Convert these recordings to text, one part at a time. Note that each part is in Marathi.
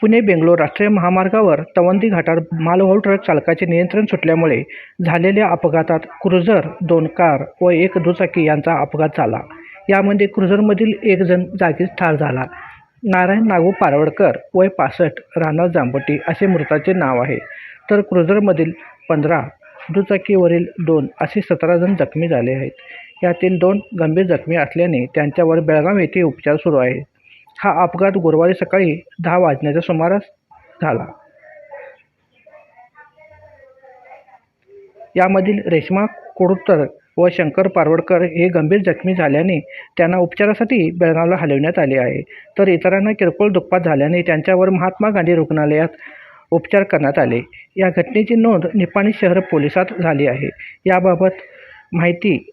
पुणे बेंगलोर राष्ट्रीय महामार्गावर तवंदी घाटात मालवाहू ट्रक चालकाचे नियंत्रण सुटल्यामुळे झालेल्या अपघातात क्रुझर दोन कार व एक दुचाकी यांचा अपघात झाला. यामध्ये क्रुझरमधील एक जण जागीच ठार झाला. नारायण नागू पारवडकर वय पासष्ट राहणार जांबटी असे मृताचे नाव आहे. तर क्रुझरमधील पंधरा दुचाकीवरील दोन असे सतरा जण जखमी झाले आहेत. यातील दोन गंभीर जखमी असल्याने त्यांच्यावर बेळगाव येथे उपचार सुरू आहेत. हा अपघात गुरुवारी सकाळी दहा वाजण्याच्या सुमारास झाला. यामधील रेश्मा कुडुत्तर व शंकर पारवडकर हे गंभीर जखमी झाल्याने त्यांना उपचारासाठी बेळगावला हलविण्यात आले आहे. तर इतरांना किरकोळ दुखपात झाल्याने त्यांच्यावर महात्मा गांधी रुग्णालयात उपचार करण्यात आले. या घटनेची नोंद निपाणी शहर पोलिसात झाली आहे. याबाबत माहिती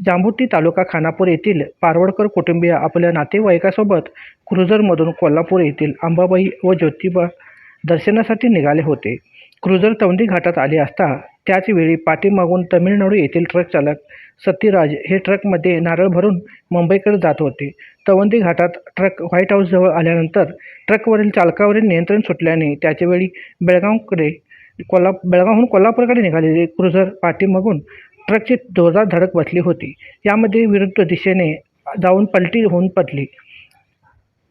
जांभुट्टी तालुका खानापूर येथील पारवडकर कुटुंबीय आपल्या नातेवाईकासोबत क्रुझरमधून कोल्हापूर येथील अंबाबाई व ज्योतिबा दर्शनासाठी निघाले होते. क्रुझर तवंदी घाटात आले असता त्याचवेळी पाठीमागून तमिळनाडू येथील ट्रक चालक सत्यराज हे ट्रकमध्ये नारळ भरून मुंबईकडे जात होते. तवंदी घाटात ट्रक व्हाईट हाऊसजवळ आल्यानंतर ट्रकवरील चालकावरील नियंत्रण सुटल्याने त्याच्यावेळी बेळगावकडे कोल्हा बेळगावहून कोल्हापूरकडे निघालेले क्रुझर पाठीमागून ट्रकची जोरदार धडक बसली होती. यामध्ये विरुद्ध दिशेने जाऊन पलटी होऊन पडली.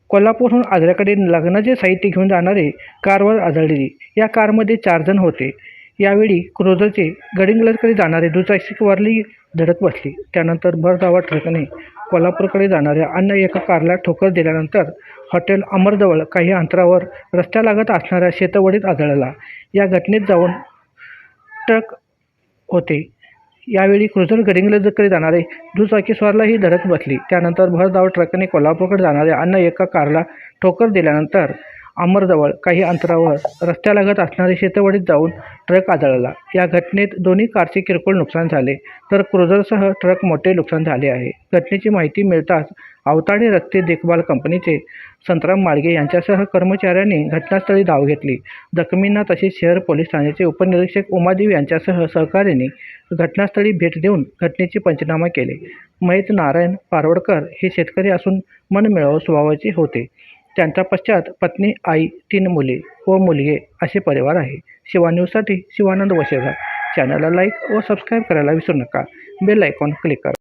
कोल्हापूरहून आजऱ्याकडे लग्नाचे साहित्य घेऊन जाणारे कारवर आदळली या कारमध्ये चार जण होते. यावेळी क्रोझरचे गडिंग्लजकडे जाणारे दुचाकीवरली धडक बसली. त्यानंतर भरधावा ट्रकने कोल्हापूरकडे जाणाऱ्या अन्य एका कारला ठोकर दिल्यानंतर हॉटेल अमरजवळ काही अंतरावर रस्त्यालागत असणाऱ्या शेतवडीत आदळला या घटनेत जाऊन ट्रक होते. यावेळी क्रुझर गडिंग्लजकडे जाणारे दुचाकीस्वारला ही धडक बसली. त्यानंतर भरधाव ट्रकने कोल्हापूरकडे जाणाऱ्या अन्य एका कारला ठोकर दिल्यानंतर अमरजवळ काही अंतरावर रस्त्यालगत असणारे शेतवडीत जाऊन ट्रक आदळला. या घटनेत दोन्ही कारचे किरकोळ नुकसान झाले. तर क्रुझरसह ट्रक मोठे नुकसान झाले आहे. घटनेची माहिती मिळताच अवताडे रस्ते देखभाल कंपनीचे संतराम माळगे यांच्यासह कर्मचाऱ्यांनी घटनास्थळी धाव घेतली. जखमींना तसेच शहर पोलीस ठाण्याचे उपनिरीक्षक उमादेव यांच्यासह सहकाऱ्यांनी घटनास्थळी भेट देऊन घटनेचे पंचनामा केले. मयत नारायण पारवडकर हे शेतकरी असून मनमिळावू स्वभावाचे होते. त्यांच्या पश्चात पत्नी आई तीन मुले व मुलगे असे परिवार आहे. शिवा न्यूजसाठी शिवानंद वशेजा चॅनलला लाईक व सबस्क्राईब करायला विसरू नका. बेल आयकॉन क्लिक करा.